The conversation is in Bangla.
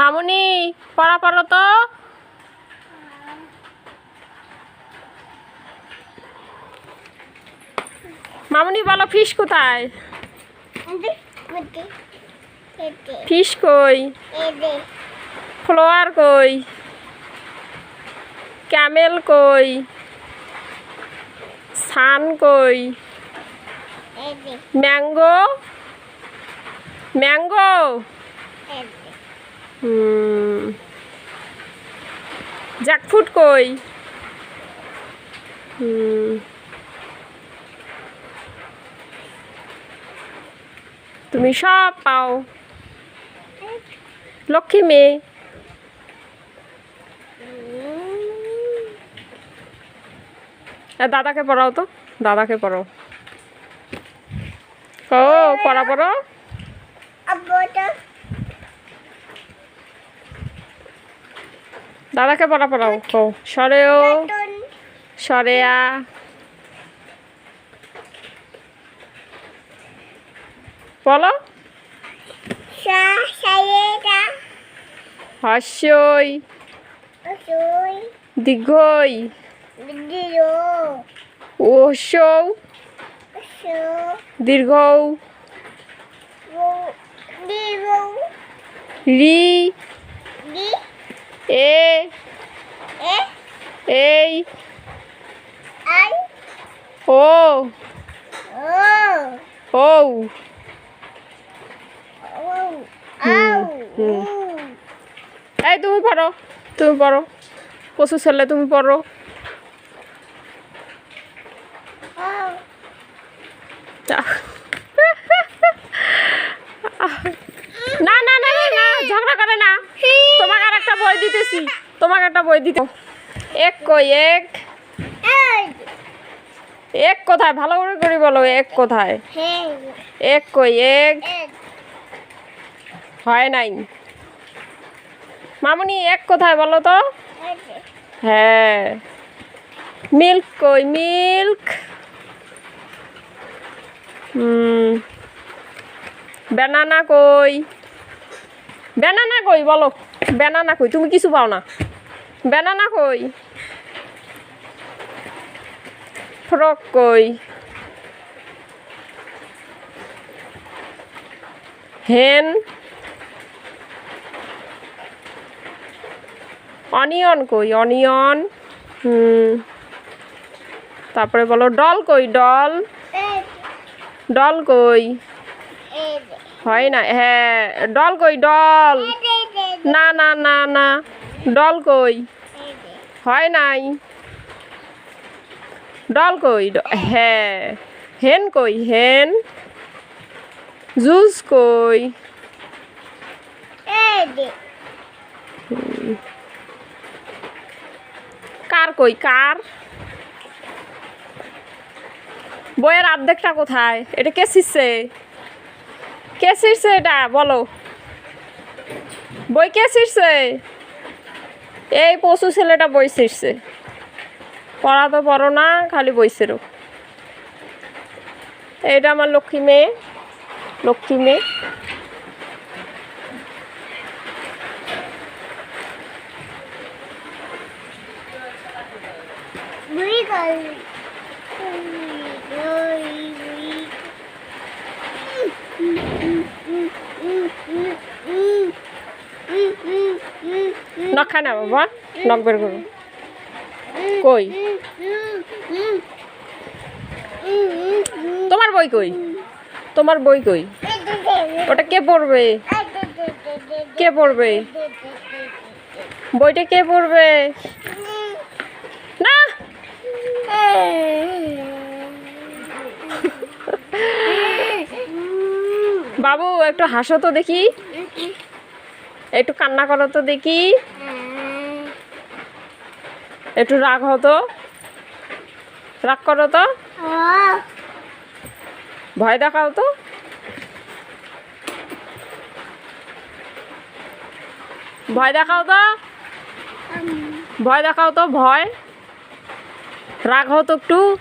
মামুনি, পড়া পড়ো তো। মামুনি, বলো ফিশ কোথায়? ফিশ কই? ফ্লোয়ার কই? ক্যামেল কই? সান কই? ম্যাঙ্গো ম্যাঙ্গো হুম। জ্যাকফ্রুট কই? তুমি সব পাও। লক্ষ্মী মেয়ে। দাদাকে পড়াও তো, দাদাকে পড়াও। ও, পড়া, পড়ো। দাদাকে পড়া পড়াও ও সরেও। সরেয়া। বলো। হাস্যই। দীর্ঘই ওসৌ। দীর্ঘ। রি এ এই ও। ও। এই তুমি পড়ো তুমি পড়ো। পশু ছেলে তুমি পড়ো। না না না না, ঝগড়া করে না। তোমাকে আর একটা বই দিতেছি তোমাকে একটা বই দিতে এক কই এক। এক কোথায়? ভালো করে করি বলো, এক কোথায়? এক কই, এক? হয় নাই। মামুনি, এক কোথায় বলো তো? হ্যাঁ। মিল্ক কই, মিল্ক? হুম। কই? ব্যানানা কই, বলো। ব্যানানা কই, তুমি কিছু পাও না। ব্যানানা কই? ফ্রক কই হেন। অনিয়ন কই অনিয়ন হুম। তারপরে বলো ডল কই ডল। ডল কই? হয় না হ্যাঁ ডল কই ডল। না না না না ডল কই? হয় নাই। ডল কই? ড- হ্যাঁ। হেন কই? হেন। জুস কই? কার কই? কার? বইয়ের অর্ধেকটা কোথায়? এটা কে ছিঁড়ছে? কে ছিঁড়ছে এটা? বলো। বই কে ছিঁড়ছে? এই পশু ছেলেটা বই ছিঁড়ছে। পড়া তো পড়ো না খালি বই ছেড়ো এইটা আমার লক্ষ্মী মেয়ে লক্ষ্মী মেয়ে। নখ খায় না বাবা নখ বের করো। কই? তোমার বই কই? তোমার বই কই? ওটা কে পড়বে? কে পড়বে? বইটা কে পড়বে? না! বাবু, একটু হাসো তো দেখি। একটু কান্না করো তো দেখি। একটু রাগ হতো? রাগ করো তো। ভয় দেখাও তো। ভয় দেখাও তো। ভয় দেখাও তো, ভয়। রাগ হতো একটু।